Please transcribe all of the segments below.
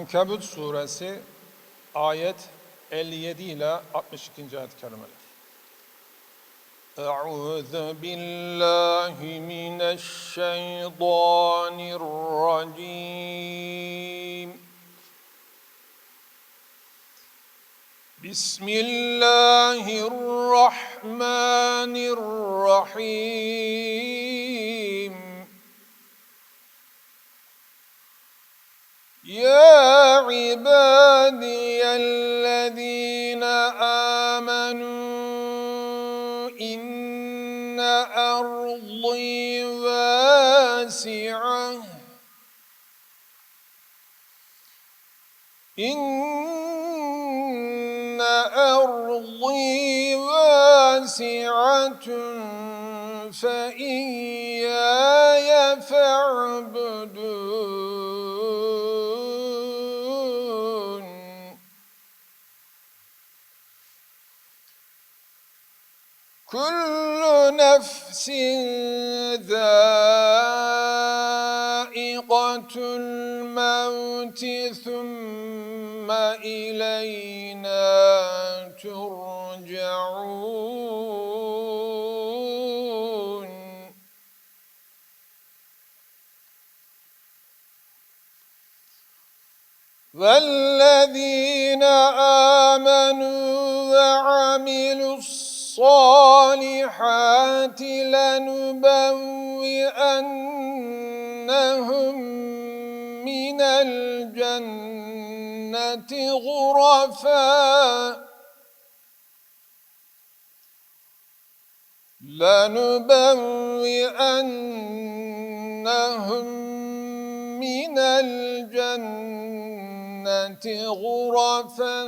Ankebut suresi ayet 57 ile 62. ayet-i kerimeler. Euzu billahi mineşşeytanirracim. Bismillahirrahmanirrahim. يا عبادي الذين آمنوا إن أرضي واسعة. إن أرضي واسعة فإياي فاعبدون. نفس ذائقة الموت ثم إلينا ترجعون. والذين آمنوا وعملوا الصالحات لنبوئنهم من الجنة غرفا. لنبوئنهم من الجنة غرفا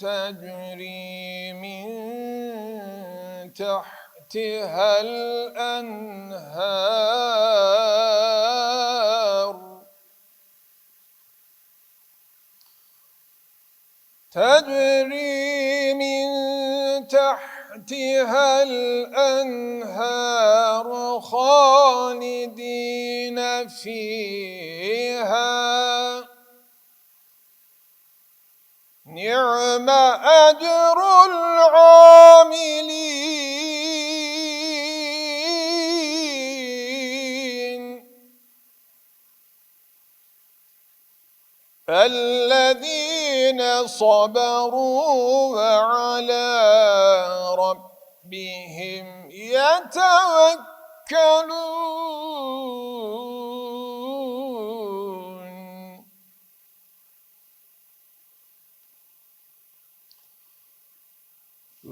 تجري من تحتها الأنهار. تجري من تحتها الأنهار خالدين فيها. نعم أجر العاملين. الذين صبروا وعلى ربهم يتوكلون.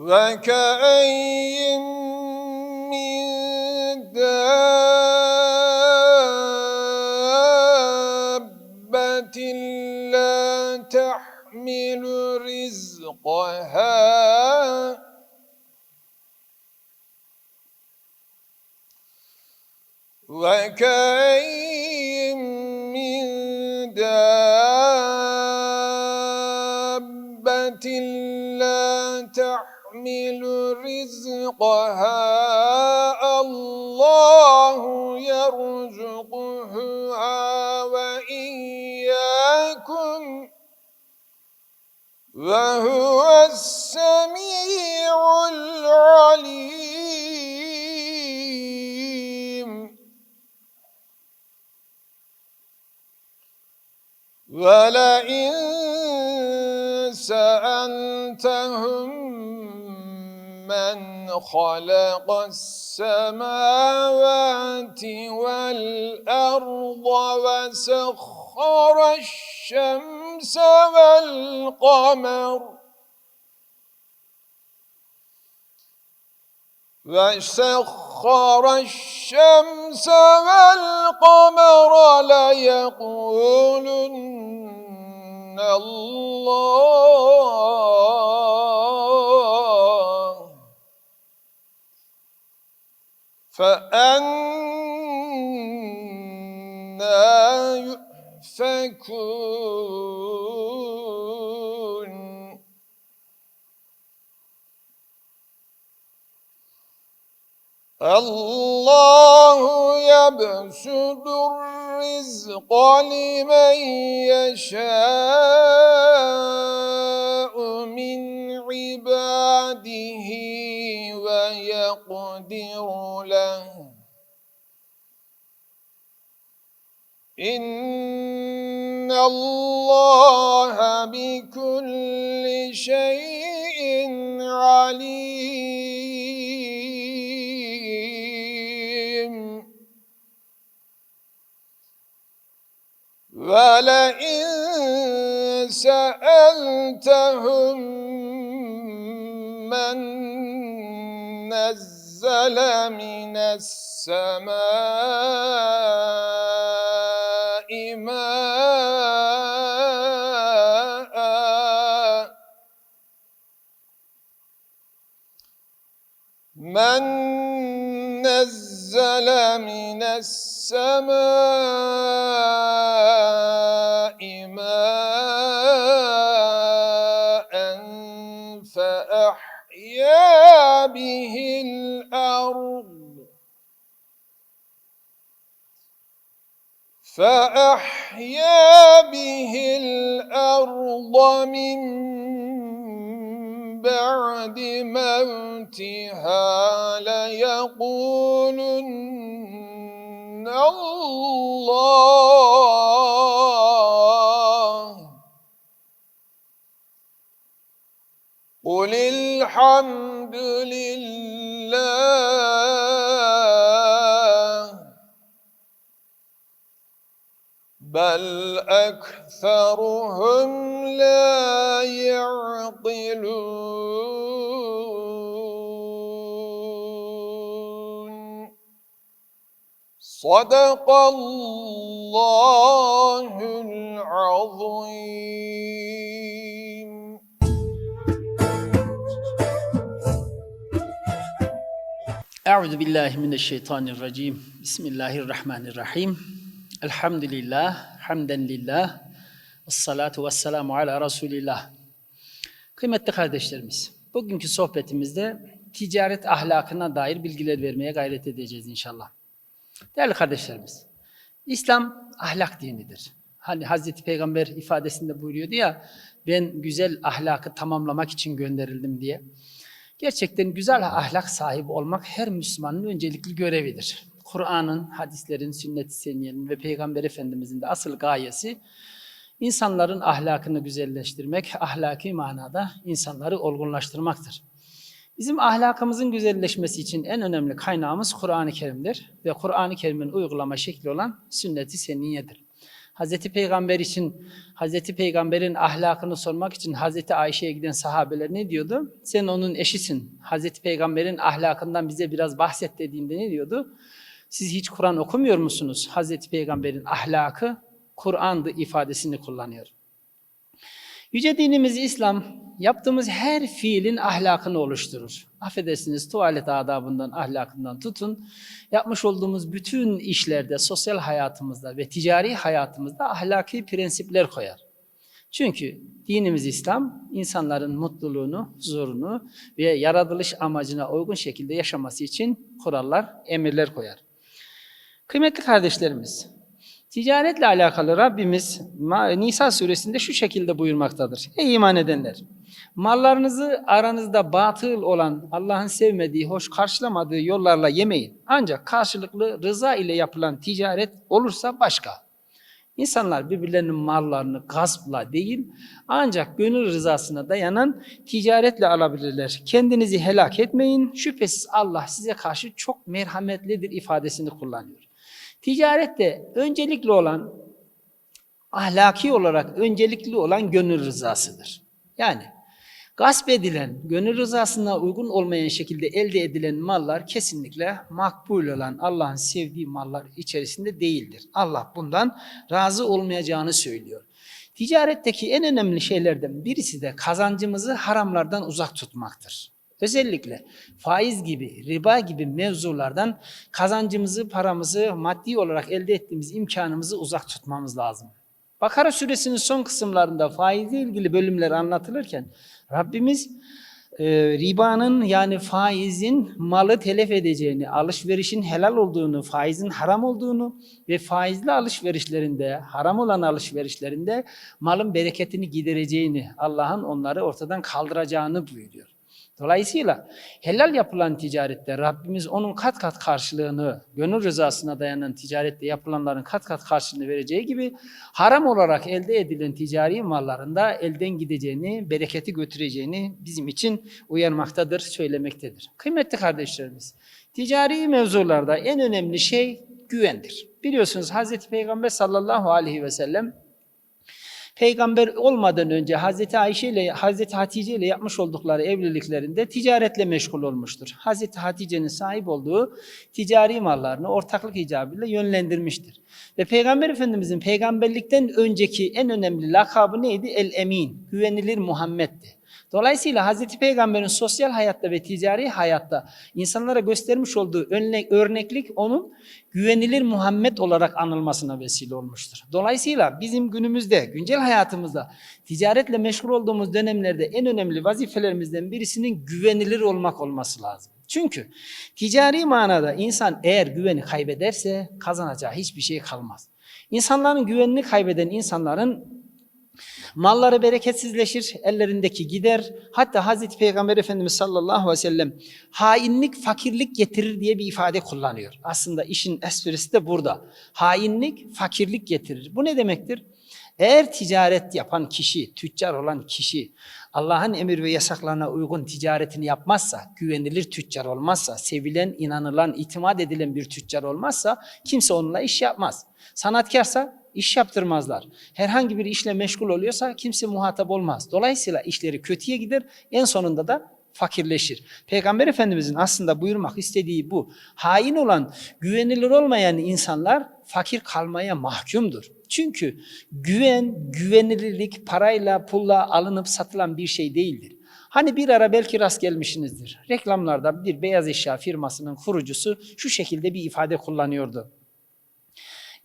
وكأي من دابة لا تحمل رزقها. وكأي من دابة تحمل رزقها الله يرزقها وإياكم. وهو السميع العليم. ولئن سألتهم من خلق السماوات والأرض وسخر الشمس والقمر وسخر الشمس والقمر ليقولن الله فأنا يؤفكون الله يبسط الرزق لمن يشاء من عباده ويقدر له. إن الله بكل شيء عليم. ولئن سألتهم من نزل من السماء ماء. من نزل من السماء الأرض. فأحيا به الأرض من بعد موتها ليقولن الله. قل الحمد لله بل أكثرهم لا يعقلون صدق الله العظيم Euzu billahi mineşşeytanirracim. Bismillahirrahmanirrahim. Elhamdülillah, hamden lillah. Esselatu vesselamu ala Resulillah. Kıymetli kardeşlerimiz, bugünkü sohbetimizde ticaret ahlakına dair bilgiler vermeye gayret edeceğiz inşallah. Değerli kardeşlerimiz, İslam ahlak dinidir. Hani Hazreti Peygamber ifadesinde buyuruyordu ya, ben güzel ahlakı tamamlamak için gönderildim diye. Gerçekten güzel ahlak sahibi olmak her Müslümanın öncelikli görevidir. Kur'an'ın, hadislerin, sünnet-i seniyenin ve Peygamber Efendimizin de asıl gayesi insanların ahlakını güzelleştirmek, ahlaki manada insanları olgunlaştırmaktır. Bizim ahlakımızın güzelleşmesi için en önemli kaynağımız Kur'an-ı Kerim'dir ve Kur'an-ı Kerim'in uygulama şekli olan sünnet-i seniyedir. Hazreti Peygamber için, Hazreti Peygamber'in ahlakını sormak için Hazreti Ayşe'ye giden sahabeler ne diyordu? Sen onun eşisin. Hazreti Peygamber'in ahlakından bize biraz bahset dediğinde ne diyordu? Siz hiç Kur'an okumuyor musunuz? Hazreti Peygamber'in ahlakı Kur'an'dı ifadesini kullanıyor. Yüce dinimiz İslam yaptığımız her fiilin ahlakını oluşturur. Affedersiniz tuvalet adabından, ahlakından tutun. Yapmış olduğumuz bütün işlerde, sosyal hayatımızda ve ticari hayatımızda ahlaki prensipler koyar. Çünkü dinimiz İslam insanların mutluluğunu, huzurunu ve yaratılış amacına uygun şekilde yaşaması için kurallar, emirler koyar. Kıymetli kardeşlerimiz, Ticaretle alakalı Rabbimiz Nisa suresinde şu şekilde buyurmaktadır. Ey iman edenler! Mallarınızı aranızda batıl olan, Allah'ın sevmediği, hoş karşılamadığı yollarla yemeyin. Ancak karşılıklı rıza ile yapılan ticaret olursa başka. İnsanlar birbirlerinin mallarını gaspla değil, ancak gönül rızasına dayanan ticaretle alabilirler. Kendinizi helak etmeyin, şüphesiz Allah size karşı çok merhametlidir ifadesini kullanıyor. Ticarette öncelikli olan, ahlaki olarak öncelikli olan gönül rızasıdır. Yani gasp edilen, gönül rızasına uygun olmayan şekilde elde edilen mallar kesinlikle makbul olan Allah'ın sevdiği mallar içerisinde değildir. Allah bundan razı olmayacağını söylüyor. Ticaretteki en önemli şeylerden birisi de kazancımızı haramlardan uzak tutmaktır. Özellikle faiz gibi, riba gibi mevzulardan kazancımızı, paramızı, maddi olarak elde ettiğimiz imkanımızı uzak tutmamız lazım. Bakara suresinin son kısımlarında faizle ilgili bölümler anlatılırken Rabbimiz e, ribanın yani faizin malı telef edeceğini, alışverişin helal olduğunu, faizin haram olduğunu ve faizli alışverişlerinde, haram olan alışverişlerinde malın bereketini gidereceğini, Allah'ın onları ortadan kaldıracağını buyuruyor. Dolayısıyla helal yapılan ticarette Rabbimiz onun kat kat karşılığını, gönül rızasına dayanan ticarette yapılanların kat kat karşılığını vereceği gibi haram olarak elde edilen ticari mallarında elden gideceğini, bereketi götüreceğini bizim için uyarmaktadır, söylemektedir. Kıymetli kardeşlerimiz, ticari mevzularda en önemli şey güvendir. Biliyorsunuz Hazreti Peygamber sallallahu aleyhi ve sellem Peygamber olmadan önce Hazreti Ayşe ile Hazreti Hatice ile yapmış oldukları evliliklerinde ticaretle meşgul olmuştur. Hazreti Hatice'nin sahip olduğu ticari mallarını ortaklık icabıyla yönlendirmiştir. Ve Peygamber Efendimizin peygamberlikten önceki en önemli lakabı neydi? El Emin, güvenilir Muhammed'di. Dolayısıyla Hazreti Peygamber'in sosyal hayatta ve ticari hayatta insanlara göstermiş olduğu örnek, örneklik onun güvenilir Muhammed olarak anılmasına vesile olmuştur. Dolayısıyla bizim günümüzde, güncel hayatımızda ticaretle meşgul olduğumuz dönemlerde en önemli vazifelerimizden birisinin güvenilir olmak olması lazım. Çünkü ticari manada insan eğer güveni kaybederse kazanacağı hiçbir şey kalmaz. İnsanların güvenini kaybeden insanların Malları bereketsizleşir, ellerindeki gider. Hatta Hazreti Peygamber Efendimiz sallallahu aleyhi ve sellem hainlik fakirlik getirir diye bir ifade kullanıyor. Aslında işin esprisi de burada. Hainlik fakirlik getirir. Bu ne demektir? Eğer ticaret yapan kişi, tüccar olan kişi Allah'ın emir ve yasaklarına uygun ticaretini yapmazsa, güvenilir tüccar olmazsa, sevilen, inanılan, itimat edilen bir tüccar olmazsa kimse onunla iş yapmaz. Sanatkarsa iş yaptırmazlar. Herhangi bir işle meşgul oluyorsa kimse muhatap olmaz. Dolayısıyla işleri kötüye gider, en sonunda da fakirleşir. Peygamber Efendimizin aslında buyurmak istediği bu. Hain olan, güvenilir olmayan insanlar fakir kalmaya mahkumdur. Çünkü güven, güvenilirlik parayla, pulla alınıp satılan bir şey değildir. Hani bir ara belki rast gelmişsinizdir. Reklamlarda bir beyaz eşya firmasının kurucusu şu şekilde bir ifade kullanıyordu.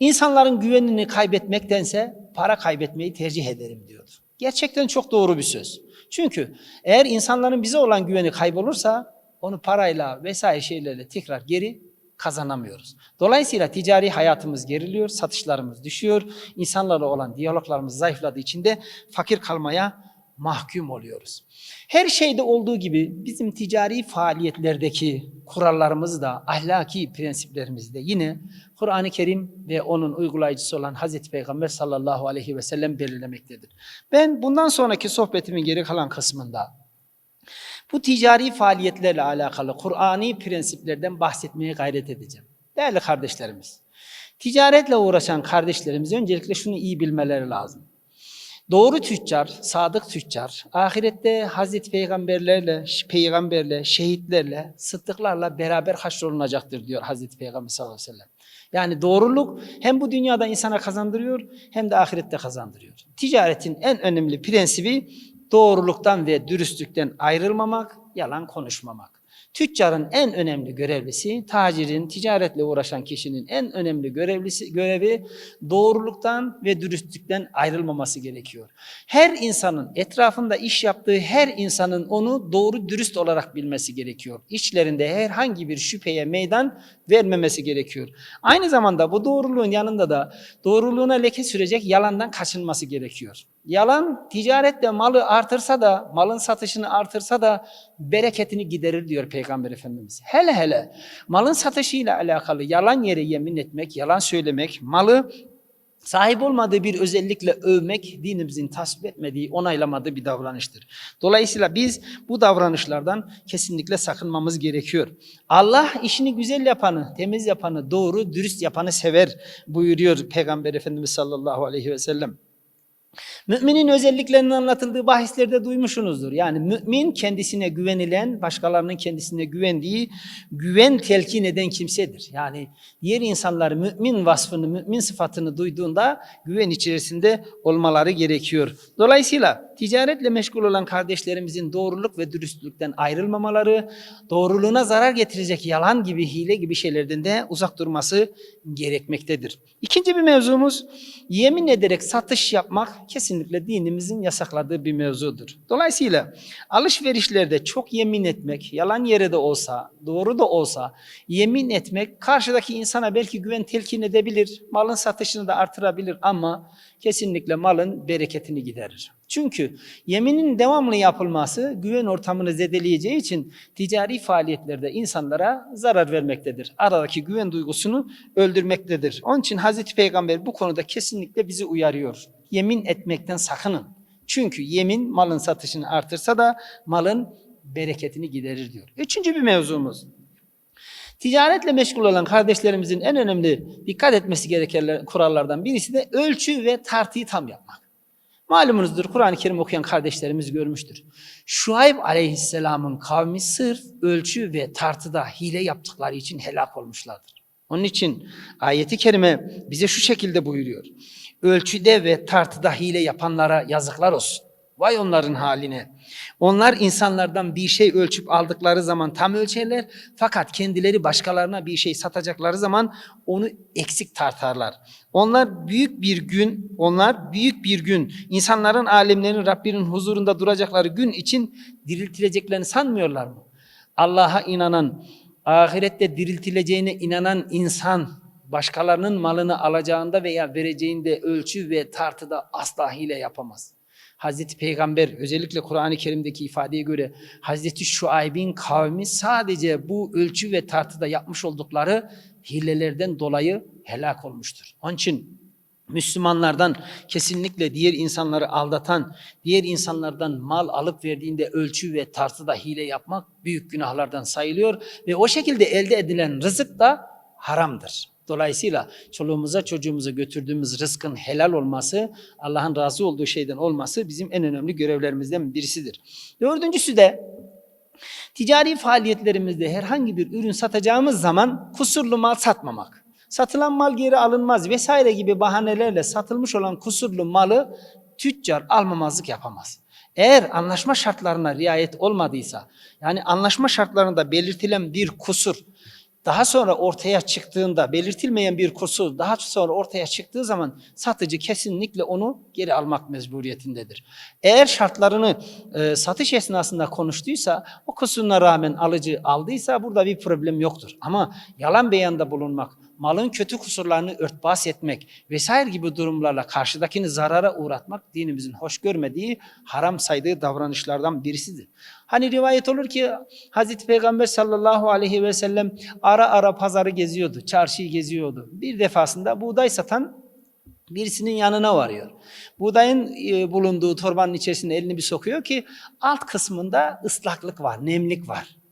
İnsanların güvenini kaybetmektense para kaybetmeyi tercih ederim diyordu. Gerçekten çok doğru bir söz. Çünkü eğer insanların bize olan güveni kaybolursa onu parayla vesaire şeylerle tekrar geri kazanamıyoruz. Dolayısıyla ticari hayatımız geriliyor, satışlarımız düşüyor, insanlarla olan diyaloglarımız zayıfladığı için de fakir kalmaya mahkum oluyoruz. Her şeyde olduğu gibi bizim ticari faaliyetlerdeki kurallarımız da ahlaki prensiplerimiz de yine Kur'an-ı Kerim ve onun uygulayıcısı olan Hazreti Peygamber sallallahu aleyhi ve sellem belirlemektedir. Ben bundan sonraki sohbetimin geri kalan kısmında bu ticari faaliyetlerle alakalı Kur'ani prensiplerden bahsetmeye gayret edeceğim. Değerli kardeşlerimiz, ticaretle uğraşan kardeşlerimiz öncelikle şunu iyi bilmeleri lazım. Doğru tüccar, sadık tüccar, ahirette Hazreti Peygamberlerle, peygamberle, şehitlerle, sıddıklarla beraber haşrolunacaktır diyor Hazreti Peygamber sallallahu aleyhi ve sellem. Yani doğruluk hem bu dünyada insana kazandırıyor hem de ahirette kazandırıyor. Ticaretin en önemli prensibi doğruluktan ve dürüstlükten ayrılmamak, yalan konuşmamak. Tüccarın en önemli görevlisi, tacirin, ticaretle uğraşan kişinin en önemli görevlisi, görevi doğruluktan ve dürüstlükten ayrılmaması gerekiyor. Her insanın, etrafında iş yaptığı her insanın onu doğru dürüst olarak bilmesi gerekiyor. İçlerinde herhangi bir şüpheye meydan vermemesi gerekiyor. Aynı zamanda bu doğruluğun yanında da doğruluğuna leke sürecek yalandan kaçınması gerekiyor. Yalan ticaretle malı artırsa da, malın satışını artırsa da bereketini giderir diyor Peygamber Efendimiz. Hele hele malın satışıyla alakalı yalan yere yemin etmek, yalan söylemek, malı sahip olmadığı bir özellikle övmek dinimizin tasvip etmediği, onaylamadığı bir davranıştır. Dolayısıyla biz bu davranışlardan kesinlikle sakınmamız gerekiyor. Allah işini güzel yapanı, temiz yapanı, doğru, dürüst yapanı sever buyuruyor Peygamber Efendimiz sallallahu aleyhi ve sellem. Müminin özelliklerinin anlatıldığı bahislerde duymuşsunuzdur. Yani mümin kendisine güvenilen, başkalarının kendisine güvendiği, güven telkin eden kimsedir. Yani diğer insanlar mümin vasfını, mümin sıfatını duyduğunda güven içerisinde olmaları gerekiyor. Dolayısıyla ticaretle meşgul olan kardeşlerimizin doğruluk ve dürüstlükten ayrılmamaları, doğruluğuna zarar getirecek yalan gibi, hile gibi şeylerden de uzak durması gerekmektedir. İkinci bir mevzumuz yemin ederek satış yapmak kesinlikle dinimizin yasakladığı bir mevzudur. Dolayısıyla alışverişlerde çok yemin etmek, yalan yere de olsa, doğru da olsa yemin etmek karşıdaki insana belki güven telkin edebilir, malın satışını da artırabilir ama kesinlikle malın bereketini giderir. Çünkü yeminin devamlı yapılması güven ortamını zedeleyeceği için ticari faaliyetlerde insanlara zarar vermektedir. Aradaki güven duygusunu öldürmektedir. Onun için Hazreti Peygamber bu konuda kesinlikle bizi uyarıyor. Yemin etmekten sakının. Çünkü yemin malın satışını artırsa da malın bereketini giderir diyor. Üçüncü bir mevzumuz. Ticaretle meşgul olan kardeşlerimizin en önemli dikkat etmesi gereken kurallardan birisi de ölçü ve tartıyı tam yapmak. Malumunuzdur Kur'an-ı Kerim okuyan kardeşlerimiz görmüştür. Şuayb aleyhisselamın kavmi sırf ölçü ve tartıda hile yaptıkları için helak olmuşlardır. Onun için ayeti kerime bize şu şekilde buyuruyor. Ölçüde ve tartıda hile yapanlara yazıklar olsun. Vay onların haline. Onlar insanlardan bir şey ölçüp aldıkları zaman tam ölçerler. Fakat kendileri başkalarına bir şey satacakları zaman onu eksik tartarlar. Onlar büyük bir gün, onlar büyük bir gün insanların, alemlerin, Rabbinin huzurunda duracakları gün için diriltileceklerini sanmıyorlar mı? Allah'a inanan, ahirette diriltileceğine inanan insan başkalarının malını alacağında veya vereceğinde ölçü ve tartıda asla hile yapamaz. Hazreti Peygamber özellikle Kur'an-ı Kerim'deki ifadeye göre Hazreti Şuayb'in kavmi sadece bu ölçü ve tartıda yapmış oldukları hilelerden dolayı helak olmuştur. Onun için Müslümanlardan kesinlikle diğer insanları aldatan, diğer insanlardan mal alıp verdiğinde ölçü ve tartıda hile yapmak büyük günahlardan sayılıyor ve o şekilde elde edilen rızık da haramdır. Dolayısıyla çoluğumuza çocuğumuza götürdüğümüz rızkın helal olması, Allah'ın razı olduğu şeyden olması bizim en önemli görevlerimizden birisidir. Dördüncüsü de ticari faaliyetlerimizde herhangi bir ürün satacağımız zaman kusurlu mal satmamak. Satılan mal geri alınmaz vesaire gibi bahanelerle satılmış olan kusurlu malı tüccar almamazlık yapamaz. Eğer anlaşma şartlarına riayet olmadıysa, yani anlaşma şartlarında belirtilen bir kusur daha sonra ortaya çıktığında belirtilmeyen bir kusur daha sonra ortaya çıktığı zaman satıcı kesinlikle onu geri almak mecburiyetindedir. Eğer şartlarını e, satış esnasında konuştuysa o kusuruna rağmen alıcı aldıysa burada bir problem yoktur. Ama yalan beyanda bulunmak, malın kötü kusurlarını örtbas etmek vesaire gibi durumlarla karşıdakini zarara uğratmak dinimizin hoş görmediği, haram saydığı davranışlardan birisidir. Hani rivayet olur ki Hazreti Peygamber sallallahu aleyhi ve sellem ara ara pazarı geziyordu, çarşıyı geziyordu. Bir defasında buğday satan birisinin yanına varıyor. Buğdayın e, bulunduğu torbanın içerisine elini bir sokuyor ki alt kısmında ıslaklık var, nemlik var.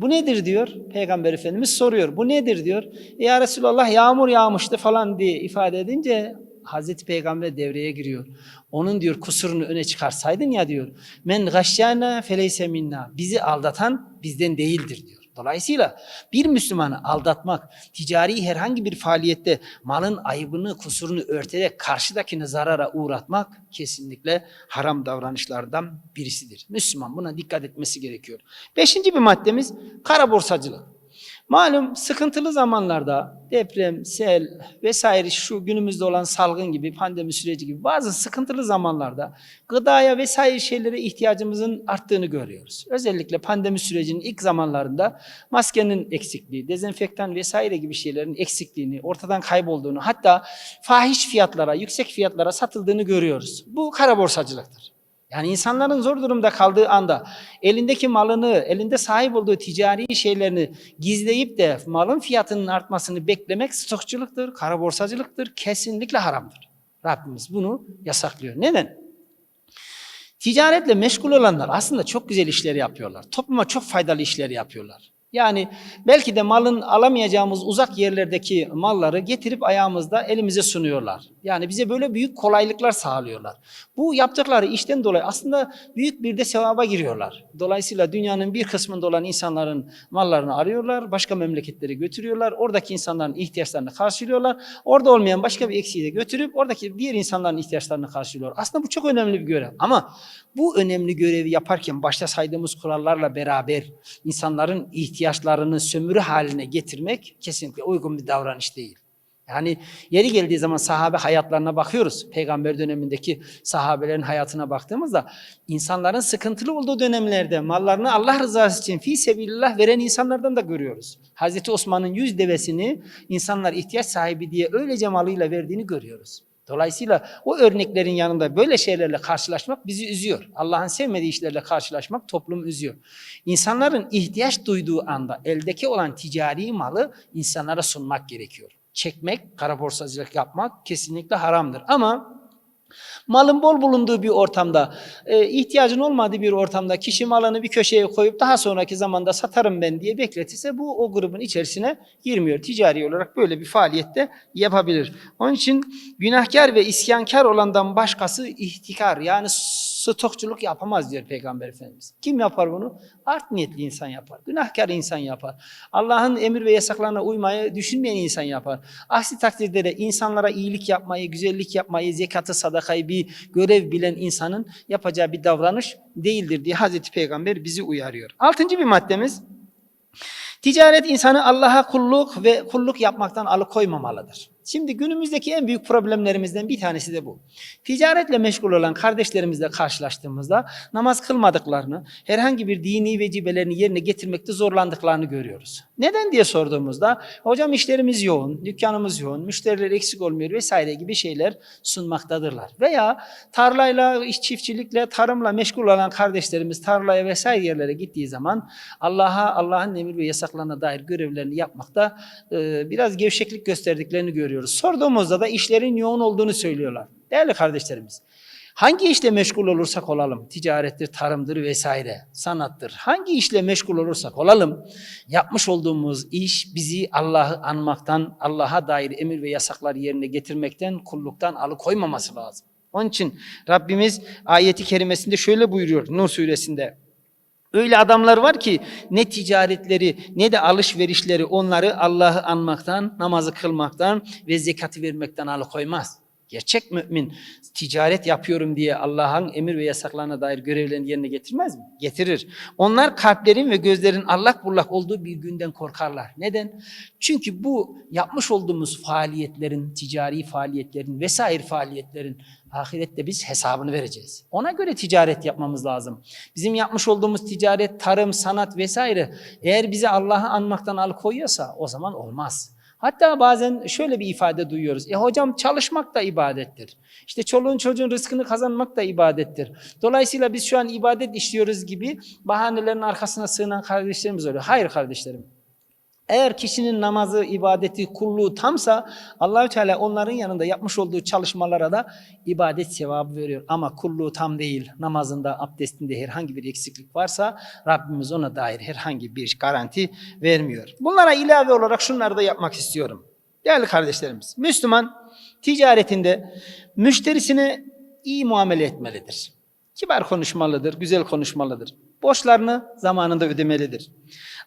Bu nedir diyor Peygamber Efendimiz soruyor. Bu nedir diyor. E ya Resulallah yağmur yağmıştı falan diye ifade edince Hazreti Peygamber devreye giriyor. Onun diyor kusurunu öne çıkarsaydın ya diyor. Men gashşana feleyse minna. Bizi aldatan bizden değildir diyor. Dolayısıyla bir Müslümanı aldatmak, ticari herhangi bir faaliyette malın ayıbını, kusurunu örterek karşıdakini zarara uğratmak kesinlikle haram davranışlardan birisidir. Müslüman buna dikkat etmesi gerekiyor. Beşinci bir maddemiz kara borsacılık. Malum sıkıntılı zamanlarda deprem, sel vesaire şu günümüzde olan salgın gibi, pandemi süreci gibi bazı sıkıntılı zamanlarda gıdaya vesaire şeylere ihtiyacımızın arttığını görüyoruz. Özellikle pandemi sürecinin ilk zamanlarında maskenin eksikliği, dezenfektan vesaire gibi şeylerin eksikliğini, ortadan kaybolduğunu hatta fahiş fiyatlara, yüksek fiyatlara satıldığını görüyoruz. Bu kara borsacılıktır. Yani insanların zor durumda kaldığı anda elindeki malını, elinde sahip olduğu ticari şeylerini gizleyip de malın fiyatının artmasını beklemek stokçılıktır, kara borsacılıktır, kesinlikle haramdır. Rabbimiz bunu yasaklıyor. Neden? Ticaretle meşgul olanlar aslında çok güzel işler yapıyorlar. Topluma çok faydalı işler yapıyorlar. Yani belki de malın alamayacağımız uzak yerlerdeki malları getirip ayağımızda elimize sunuyorlar. Yani bize böyle büyük kolaylıklar sağlıyorlar. Bu yaptıkları işten dolayı aslında büyük bir de sevaba giriyorlar. Dolayısıyla dünyanın bir kısmında olan insanların mallarını arıyorlar, başka memleketlere götürüyorlar. Oradaki insanların ihtiyaçlarını karşılıyorlar. Orada olmayan başka bir eksiği de götürüp oradaki diğer insanların ihtiyaçlarını karşılıyorlar. Aslında bu çok önemli bir görev. Ama bu önemli görevi yaparken başta saydığımız kurallarla beraber insanların ihtiyaçlarını sömürü haline getirmek kesinlikle uygun bir davranış değil. Yani yeri geldiği zaman sahabe hayatlarına bakıyoruz. Peygamber dönemindeki sahabelerin hayatına baktığımızda insanların sıkıntılı olduğu dönemlerde mallarını Allah rızası için fi sebilillah veren insanlardan da görüyoruz. Hazreti Osman'ın yüz devesini insanlar ihtiyaç sahibi diye öylece malıyla verdiğini görüyoruz. Dolayısıyla o örneklerin yanında böyle şeylerle karşılaşmak bizi üzüyor. Allah'ın sevmediği işlerle karşılaşmak toplumu üzüyor. İnsanların ihtiyaç duyduğu anda eldeki olan ticari malı insanlara sunmak gerekiyor. Çekmek, kara borsacılık yapmak kesinlikle haramdır. Ama malın bol bulunduğu bir ortamda, e, ihtiyacın olmadığı bir ortamda kişi malını bir köşeye koyup daha sonraki zamanda satarım ben diye bekletirse bu o grubun içerisine girmiyor. Ticari olarak böyle bir faaliyette yapabilir. Onun için günahkar ve isyankar olandan başkası ihtikar yani stokçuluk yapamaz diyor Peygamber Efendimiz. Kim yapar bunu? Art niyetli insan yapar. Günahkar insan yapar. Allah'ın emir ve yasaklarına uymayı düşünmeyen insan yapar. Aksi takdirde de insanlara iyilik yapmayı, güzellik yapmayı, zekatı, sadakayı bir görev bilen insanın yapacağı bir davranış değildir diye Hazreti Peygamber bizi uyarıyor. Altıncı bir maddemiz Ticaret insanı Allah'a kulluk ve kulluk yapmaktan alıkoymamalıdır. Şimdi günümüzdeki en büyük problemlerimizden bir tanesi de bu. Ticaretle meşgul olan kardeşlerimizle karşılaştığımızda namaz kılmadıklarını, herhangi bir dini vecibelerini yerine getirmekte zorlandıklarını görüyoruz. Neden diye sorduğumuzda hocam işlerimiz yoğun, dükkanımız yoğun, müşteriler eksik olmuyor vesaire gibi şeyler sunmaktadırlar. Veya tarlayla, iş çiftçilikle, tarımla meşgul olan kardeşlerimiz tarlaya vesaire yerlere gittiği zaman Allah'a, Allah'ın emir ve yasaklarına dair görevlerini yapmakta e, biraz gevşeklik gösterdiklerini görüyoruz. Sorduğumuzda da işlerin yoğun olduğunu söylüyorlar. Değerli kardeşlerimiz, hangi işle meşgul olursak olalım, ticarettir, tarımdır vesaire, sanattır, hangi işle meşgul olursak olalım, yapmış olduğumuz iş bizi Allah'ı anmaktan, Allah'a dair emir ve yasaklar yerine getirmekten, kulluktan alıkoymaması lazım. Onun için Rabbimiz ayeti kerimesinde şöyle buyuruyor Nur suresinde. Öyle adamlar var ki ne ticaretleri ne de alışverişleri onları Allah'ı anmaktan, namazı kılmaktan ve zekatı vermekten alıkoymaz. Gerçek mümin ticaret yapıyorum diye Allah'ın emir ve yasaklarına dair görevlerini yerine getirmez mi? Getirir. Onlar kalplerin ve gözlerin allak bullak olduğu bir günden korkarlar. Neden? Çünkü bu yapmış olduğumuz faaliyetlerin, ticari faaliyetlerin vesaire faaliyetlerin ahirette biz hesabını vereceğiz. Ona göre ticaret yapmamız lazım. Bizim yapmış olduğumuz ticaret, tarım, sanat vesaire eğer bizi Allah'ı anmaktan alıkoyuyorsa o zaman olmaz. Hatta bazen şöyle bir ifade duyuyoruz. E hocam çalışmak da ibadettir. İşte çoluğun çocuğun rızkını kazanmak da ibadettir. Dolayısıyla biz şu an ibadet işliyoruz gibi bahanelerin arkasına sığınan kardeşlerimiz oluyor. Hayır kardeşlerim. Eğer kişinin namazı, ibadeti, kulluğu tamsa Allahü Teala onların yanında yapmış olduğu çalışmalara da ibadet sevabı veriyor. Ama kulluğu tam değil, namazında, abdestinde herhangi bir eksiklik varsa Rabbimiz ona dair herhangi bir garanti vermiyor. Bunlara ilave olarak şunları da yapmak istiyorum. Değerli kardeşlerimiz, Müslüman ticaretinde müşterisine iyi muamele etmelidir. Kibar konuşmalıdır, güzel konuşmalıdır. Borçlarını zamanında ödemelidir.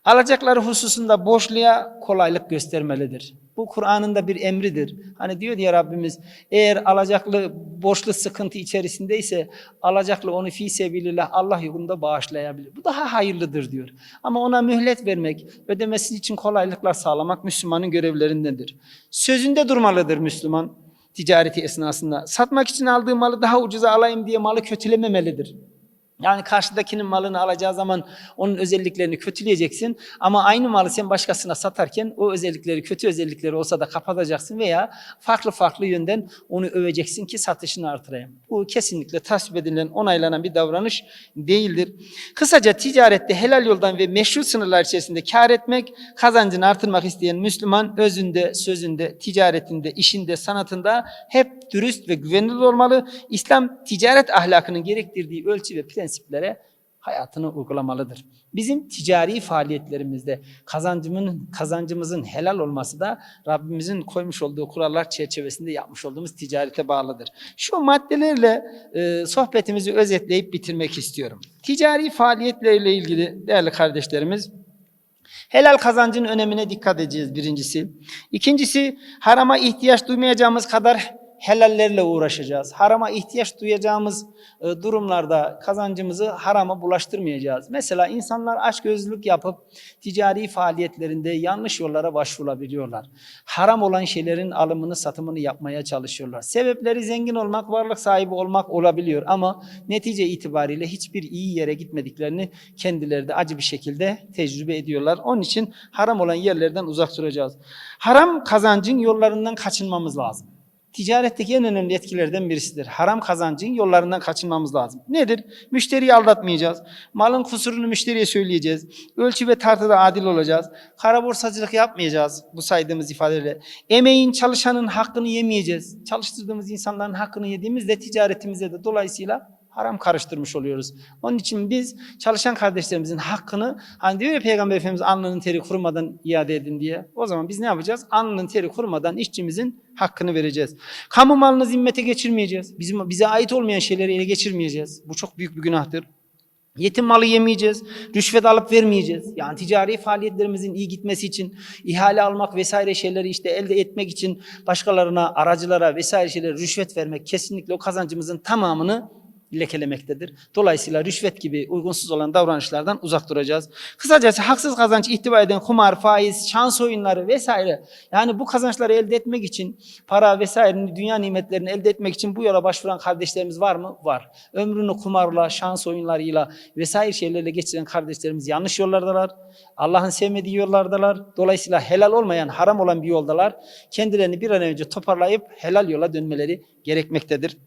Alacakları hususunda borçluya kolaylık göstermelidir. Bu Kur'an'ın da bir emridir. Hani diyor diye Rabbimiz eğer alacaklı borçlu sıkıntı içerisindeyse alacaklı onu fi sebilillah Allah yolunda bağışlayabilir. Bu daha hayırlıdır diyor. Ama ona mühlet vermek, ödemesi için kolaylıklar sağlamak Müslümanın görevlerindendir. Sözünde durmalıdır Müslüman ticareti esnasında. Satmak için aldığı malı daha ucuza alayım diye malı kötülememelidir. Yani karşıdakinin malını alacağı zaman onun özelliklerini kötüleyeceksin ama aynı malı sen başkasına satarken o özellikleri kötü özellikleri olsa da kapatacaksın veya farklı farklı yönden onu öveceksin ki satışını artırayım. Bu kesinlikle tasvip edilen, onaylanan bir davranış değildir. Kısaca ticarette helal yoldan ve meşru sınırlar içerisinde kar etmek, kazancını artırmak isteyen Müslüman özünde, sözünde, ticaretinde, işinde, sanatında hep dürüst ve güvenilir olmalı. İslam ticaret ahlakının gerektirdiği ölçü ve prensiplere hayatını uygulamalıdır. Bizim ticari faaliyetlerimizde kazancımın, kazancımızın helal olması da Rabbimizin koymuş olduğu kurallar çerçevesinde yapmış olduğumuz ticarete bağlıdır. Şu maddelerle e, sohbetimizi özetleyip bitirmek istiyorum. Ticari faaliyetlerle ilgili değerli kardeşlerimiz, Helal kazancın önemine dikkat edeceğiz birincisi. İkincisi harama ihtiyaç duymayacağımız kadar helallerle uğraşacağız. Harama ihtiyaç duyacağımız e, durumlarda kazancımızı harama bulaştırmayacağız. Mesela insanlar açgözlülük yapıp ticari faaliyetlerinde yanlış yollara başvurabiliyorlar. Haram olan şeylerin alımını satımını yapmaya çalışıyorlar. Sebepleri zengin olmak, varlık sahibi olmak olabiliyor ama netice itibariyle hiçbir iyi yere gitmediklerini kendileri de acı bir şekilde tecrübe ediyorlar. Onun için haram olan yerlerden uzak duracağız. Haram kazancın yollarından kaçınmamız lazım. Ticaretteki en önemli etkilerden birisidir. Haram kazancın yollarından kaçınmamız lazım. Nedir? Müşteriyi aldatmayacağız. Malın kusurunu müşteriye söyleyeceğiz. Ölçü ve tartıda adil olacağız. Kara borsacılık yapmayacağız bu saydığımız ifadelerle. Emeğin, çalışanın hakkını yemeyeceğiz. Çalıştırdığımız insanların hakkını yediğimizde ticaretimize de dolayısıyla haram karıştırmış oluyoruz. Onun için biz çalışan kardeşlerimizin hakkını hani diyor ya Peygamber Efendimiz alnının teri kurumadan iade edin diye. O zaman biz ne yapacağız? Alnının teri kurumadan işçimizin hakkını vereceğiz. Kamu malını zimmete geçirmeyeceğiz. Bizim bize ait olmayan şeyleri ele geçirmeyeceğiz. Bu çok büyük bir günahtır. Yetim malı yemeyeceğiz, rüşvet alıp vermeyeceğiz. Yani ticari faaliyetlerimizin iyi gitmesi için ihale almak vesaire şeyleri işte elde etmek için başkalarına, aracılara vesaire şeylere rüşvet vermek kesinlikle o kazancımızın tamamını lekelemektedir. Dolayısıyla rüşvet gibi uygunsuz olan davranışlardan uzak duracağız. Kısacası haksız kazanç ihtiva eden kumar, faiz, şans oyunları vesaire. Yani bu kazançları elde etmek için para vesaire dünya nimetlerini elde etmek için bu yola başvuran kardeşlerimiz var mı? Var. Ömrünü kumarla, şans oyunlarıyla vesaire şeylerle geçiren kardeşlerimiz yanlış yollardalar. Allah'ın sevmediği yollardalar. Dolayısıyla helal olmayan, haram olan bir yoldalar. Kendilerini bir an önce toparlayıp helal yola dönmeleri gerekmektedir.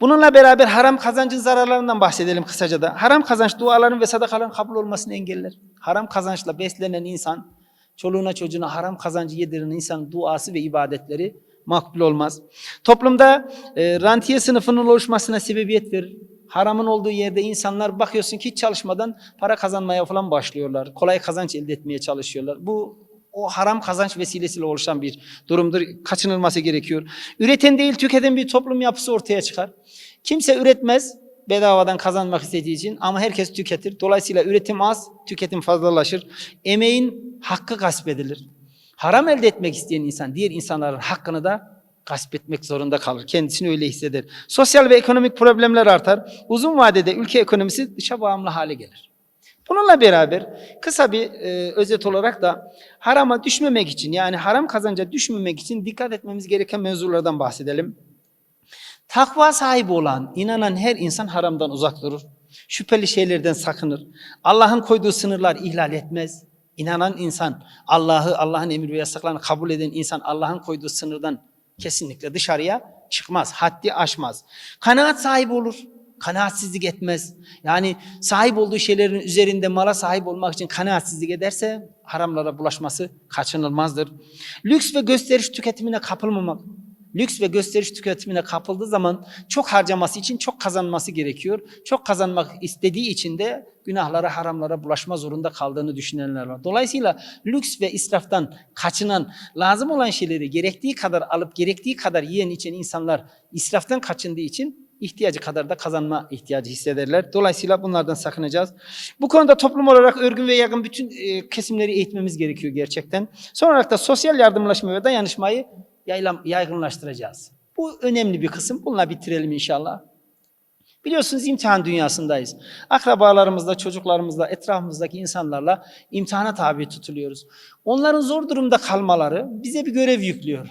Bununla beraber haram kazancın zararlarından bahsedelim kısaca da. Haram kazanç duaların ve sadakaların kabul olmasını engeller. Haram kazançla beslenen insan, çoluğuna çocuğuna haram kazancı yediren insanın duası ve ibadetleri makbul olmaz. Toplumda e, rantiye sınıfının oluşmasına sebebiyet verir. Haramın olduğu yerde insanlar bakıyorsun ki hiç çalışmadan para kazanmaya falan başlıyorlar. Kolay kazanç elde etmeye çalışıyorlar. Bu o haram kazanç vesilesiyle oluşan bir durumdur. Kaçınılması gerekiyor. Üreten değil tüketen bir toplum yapısı ortaya çıkar. Kimse üretmez bedavadan kazanmak istediği için ama herkes tüketir. Dolayısıyla üretim az, tüketim fazlalaşır. Emeğin hakkı gasp edilir. Haram elde etmek isteyen insan diğer insanların hakkını da gasp etmek zorunda kalır. Kendisini öyle hisseder. Sosyal ve ekonomik problemler artar. Uzun vadede ülke ekonomisi dışa bağımlı hale gelir. Bununla beraber kısa bir e, özet olarak da harama düşmemek için yani haram kazanca düşmemek için dikkat etmemiz gereken mevzulardan bahsedelim. Takva sahibi olan, inanan her insan haramdan uzak durur. Şüpheli şeylerden sakınır. Allah'ın koyduğu sınırlar ihlal etmez. İnanan insan, Allah'ı, Allah'ın emir ve yasaklarını kabul eden insan Allah'ın koyduğu sınırdan kesinlikle dışarıya çıkmaz. Haddi aşmaz. Kanaat sahibi olur. Kanaatsizlik etmez. Yani sahip olduğu şeylerin üzerinde mala sahip olmak için kanaatsizlik ederse haramlara bulaşması kaçınılmazdır. Lüks ve gösteriş tüketimine kapılmamak. Lüks ve gösteriş tüketimine kapıldığı zaman çok harcaması için çok kazanması gerekiyor. Çok kazanmak istediği için de günahlara, haramlara bulaşma zorunda kaldığını düşünenler var. Dolayısıyla lüks ve israftan kaçınan, lazım olan şeyleri gerektiği kadar alıp gerektiği kadar yiyen içen insanlar israftan kaçındığı için ihtiyacı kadar da kazanma ihtiyacı hissederler. Dolayısıyla bunlardan sakınacağız. Bu konuda toplum olarak örgün ve yakın bütün e, kesimleri eğitmemiz gerekiyor gerçekten. Son olarak da sosyal yardımlaşma ve dayanışmayı yaylam- yaygınlaştıracağız. Bu önemli bir kısım. Bununla bitirelim inşallah. Biliyorsunuz imtihan dünyasındayız. Akrabalarımızla, çocuklarımızla, etrafımızdaki insanlarla imtihana tabi tutuluyoruz. Onların zor durumda kalmaları bize bir görev yüklüyor.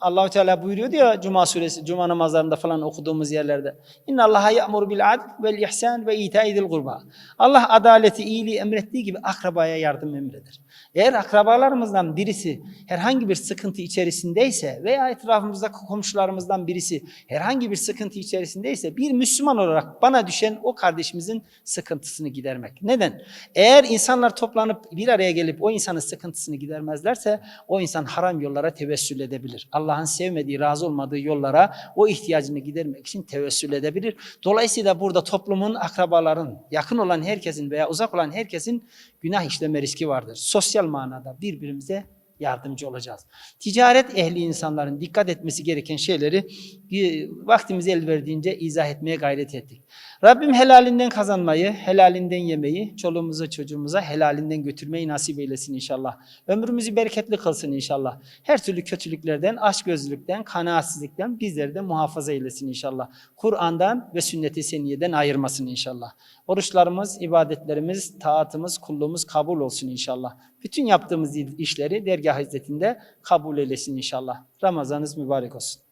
Allahu Teala buyuruyor ya Cuma suresi, Cuma namazlarında falan okuduğumuz yerlerde. İnna Allaha ya'muru bil adl vel ihsan ve itaidil kurba. Allah adaleti, iyiliği emrettiği gibi akrabaya yardım emreder. Eğer akrabalarımızdan birisi herhangi bir sıkıntı içerisindeyse veya etrafımızdaki komşularımızdan birisi herhangi bir sıkıntı içerisindeyse bir Müslüman olarak bana düşen o kardeşimizin sıkıntısını gidermek. Neden? Eğer insanlar toplanıp bir araya gelip o insanın sıkıntısını gidermezlerse o insan haram yollara tevessül edebilir. Allah'ın sevmediği, razı olmadığı yollara o ihtiyacını gidermek için tevessül edebilir. Dolayısıyla burada toplumun, akrabaların, yakın olan herkesin veya uzak olan herkesin günah işleme riski vardır. Sosyal manada birbirimize yardımcı olacağız. Ticaret ehli insanların dikkat etmesi gereken şeyleri e, vaktimiz el verdiğince izah etmeye gayret ettik. Rabbim helalinden kazanmayı, helalinden yemeyi, çoluğumuza çocuğumuza helalinden götürmeyi nasip eylesin inşallah. Ömrümüzü bereketli kılsın inşallah. Her türlü kötülüklerden, açgözlülükten, kanaatsizlikten bizleri de muhafaza eylesin inşallah. Kur'an'dan ve sünnet-i seniyeden ayırmasın inşallah. Oruçlarımız, ibadetlerimiz, taatımız, kulluğumuz kabul olsun inşallah. Bütün yaptığımız işleri dergah hizmetinde kabul eylesin inşallah. Ramazanınız mübarek olsun.